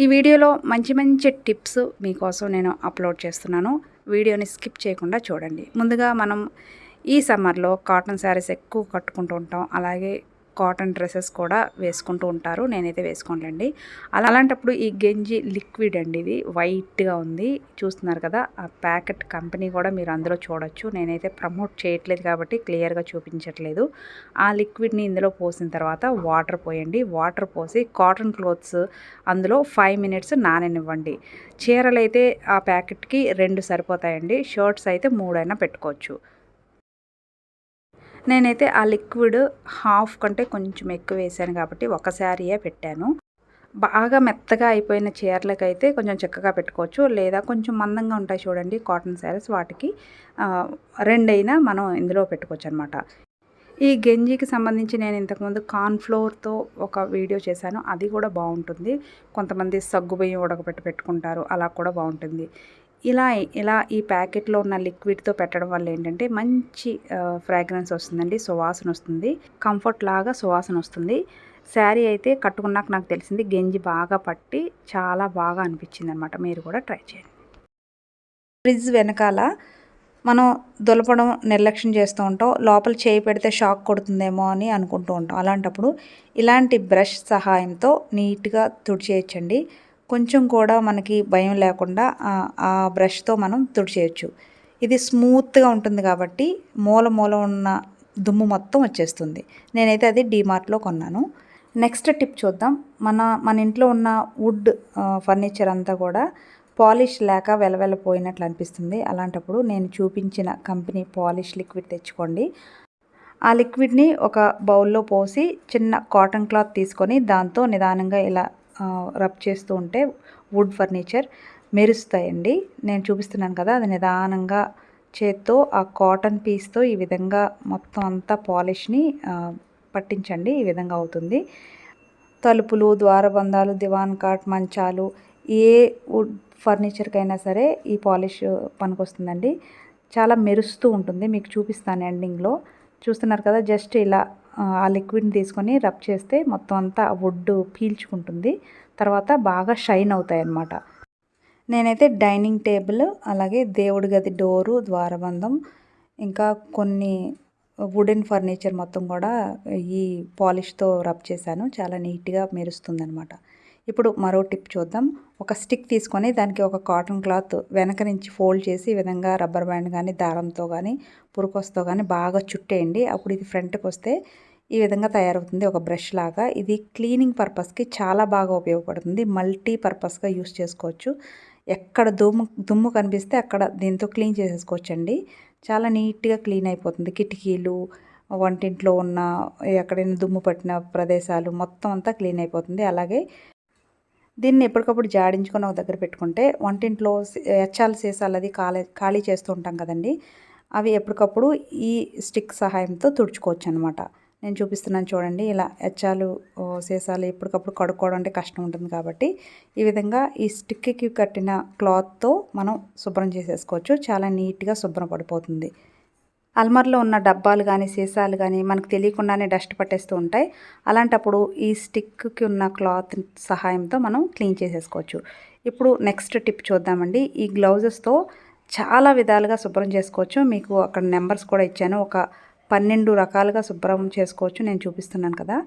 ఈ వీడియోలో మంచి మంచి టిప్స్ మీకోసం నేను అప్లోడ్ చేస్తున్నాను. వీడియోని స్కిప్ చేయకుండా చూడండి. ముందుగా మనం ఈ సమ్మర్లో కాటన్ శారీస్ ఎక్కువ కట్టుకుంటూ ఉంటాం. అలాగే కాటన్ డ్రెస్సెస్ కూడా వేసుకుంటూ ఉంటారు. నేనైతే వేసుకోనులేండి. అలా అలాంటప్పుడు ఈ గెంజి లిక్విడ్ అండి ఇది. వైట్గా ఉంది. చూస్తున్నారు కదా ఆ ప్యాకెట్ కంపెనీ కూడా మీరు అందులో చూడొచ్చు. నేనైతే ప్రమోట్ చేయట్లేదు కాబట్టి క్లియర్గా చూపించట్లేదు. ఆ లిక్విడ్ని ఇందులో పోసిన తర్వాత వాటర్ పోయండి. వాటర్ పోసి కాటన్ క్లోత్స్ అందులో ఫైవ్ మినిట్స్ నాననివ్వండి. చీరలు అయితే ఆ ప్యాకెట్కి రెండు సరిపోతాయండి. షర్ట్స్ అయితే మూడైనా పెట్టుకోవచ్చు. నేనైతే ఆ లిక్విడ్ హాఫ్ కంటే కొంచెం ఎక్కువ వేసాను కాబట్టి ఒక శారీయే పెట్టాను. బాగా మెత్తగా అయిపోయిన చీరలకు అయితే కొంచెం చక్కగా పెట్టుకోవచ్చు. లేదా కొంచెం మందంగా ఉంటాయి చూడండి కాటన్ శారీస్ వాటికి రెండైనా మనం ఇందులో పెట్టుకోవచ్చు అనమాట ఈ గంజికి సంబంధించి నేను ఇంతకుముందు కార్న్ఫ్లోర్తో ఒక వీడియో చేశాను. అది కూడా బాగుంటుంది. కొంతమంది సగ్గుబియ్యం ఉడకబెట్టి పెట్టుకుంటారు. అలా కూడా బాగుంటుంది. ఇలా ఇలా ఈ ప్యాకెట్లో ఉన్న లిక్విడ్తో పెట్టడం వల్ల ఏంటంటే మంచి ఫ్రాగ్రెన్స్ వస్తుందండి సువాసన వస్తుంది. కంఫర్ట్ లాగా సువాసన వస్తుంది. శారీ అయితే కట్టుకున్నాక నాకు తెలిసింది గెంజి బాగా పట్టి చాలా బాగా అనిపించింది అనమాట మీరు కూడా ట్రై చేయండి. ఫ్రిడ్జ్ వెనకాల మనం దులపడం నిర్లక్ష్యం చేస్తూ ఉంటాం. లోపల చేయి పెడితే షాక్ కొడుతుందేమో అని అనుకుంటూ ఉంటాం. అలాంటప్పుడు ఇలాంటి బ్రష్ సహాయంతో నీట్గా తుడిచేయచ్చండి. కొంచెం కూడా మనకి భయం లేకుండా ఆ బ్రష్తో మనం తుడిచేయచ్చు. ఇది స్మూత్గా ఉంటుంది కాబట్టి మూల మూల ఉన్న దుమ్ము మొత్తం వచ్చేస్తుంది. నేనైతే అది డీమార్ట్లో కొన్నాను. నెక్స్ట్ టిప్ చూద్దాం. మన మన ఇంట్లో ఉన్న వుడ్ ఫర్నిచర్ అంతా కూడా పాలిష్ లేక వెలవెలపోయినట్లు అనిపిస్తుంది. అలాంటప్పుడు నేను చూపించిన కంపెనీ పాలిష్ లిక్విడ్ తెచ్చుకోండి. ఆ లిక్విడ్ని ఒక బౌల్లో పోసి చిన్న కాటన్ క్లాత్ తీసుకొని దాంతో నిదానంగా ఇలా రబ్ చేస్తూ ఉంటే వుడ్ ఫర్నిచర్ మెరుస్తాయండి. నేను చూపిస్తున్నాను కదా అది నిదానంగా చేత్తో ఆ కాటన్ పీస్తో ఈ విధంగా మొత్తం అంతా పాలిష్ని పట్టించండి ఈ విధంగా అవుతుంది. తలుపులు ద్వారబంధాలు దివాన్ కాట్ మంచాలు ఏ వుడ్ ఫర్నిచర్కైనా సరే ఈ పాలిష్ పనికొస్తుందండి. చాలా మెరుస్తూ ఉంటుంది మీకు చూపిస్తాను ఎండింగ్లో. చూస్తున్నారు కదా జస్ట్ ఇలా ఆ లిక్విడ్ని తీసుకొని రబ్ చేస్తే మొత్తం అంతా వుడ్ పీల్చుకుంటుంది. తర్వాత బాగా షైన్ అవుతాయి అన్నమాట నేనైతే డైనింగ్ టేబుల్ అలాగే దేవుడి గది డోరు ద్వారబంధం ఇంకా కొన్ని వుడెన్ ఫర్నిచర్ మొత్తం కూడా ఈ పాలిష్తో రబ్ చేశాను. చాలా నీట్గా మెరుస్తుంది అనమాట ఇప్పుడు మరో టిప్ చూద్దాం. ఒక స్టిక్ తీసుకొని దానికి ఒక కాటన్ క్లాత్ వెనక నుంచి ఫోల్డ్ చేసి ఈ విధంగా రబ్బర్ బ్యాండ్ కానీ దారంతో కానీ పురుకొస్తో కానీ బాగా చుట్టేయండి. అప్పుడు ఇది ఫ్రంట్కి వస్తే ఈ విధంగా తయారవుతుంది ఒక బ్రష్ లాగా. ఇది క్లీనింగ్ పర్పస్కి చాలా బాగా ఉపయోగపడుతుంది. మల్టీ పర్పస్గా యూస్ చేసుకోవచ్చు. ఎక్కడ దుమ్ము దుమ్ము కనిపిస్తే అక్కడ దీంతో క్లీన్ చేసేసుకోవచ్చండి. చాలా నీట్గా క్లీన్ అయిపోతుంది. కిటికీలు వంటింట్లో ఉన్న ఎక్కడైనా దుమ్ము పట్టిన ప్రదేశాలు మొత్తం అంతా క్లీన్ అయిపోతుంది. అలాగే దీన్ని ఎప్పటికప్పుడు జాడించుకొని ఒక దగ్గర పెట్టుకుంటే వంటింట్లో ఎచ్చాల సీసాలు అది ఖాళీ ఖాళీ చేస్తూ ఉంటాం కదండి. అవి ఎప్పటికప్పుడు ఈ స్టిక్ సహాయంతో తుడుచుకోవచ్చు అనమాట నేను చూపిస్తున్నాను చూడండి ఇలా ఎచ్చాలు సీసాలు ఎప్పటికప్పుడు కడుక్కోవడం అంటే కష్టం ఉంటుంది కాబట్టి ఈ విధంగా ఈ స్టిక్కి కట్టిన క్లాత్తో మనం శుభ్రం చేసేసుకోవచ్చు. చాలా నీట్గా శుభ్రం పడిపోతుంది అల్మర్లో ఉన్న డబ్బాలు కానీ సీసాలు కానీ మనకు తెలియకుండానే డస్ట్ పట్టేస్తూ ఉంటాయి. అలాంటప్పుడు ఈ స్టిక్కి ఉన్న క్లాత్ సహాయంతో మనం క్లీన్ చేసేసుకోవచ్చు. ఇప్పుడు నెక్స్ట్ టిప్ చూద్దామండి. ఈ గ్లౌజెస్తో చాలా విధాలుగా శుభ్రం చేసుకోవచ్చు. మీకు అక్కడ నెంబర్స్ కూడా ఇచ్చాను. ఒక పన్నెండు రకాలుగా శుభ్రం చేసుకోవచ్చు. నేను చూపిస్తున్నాను కదా.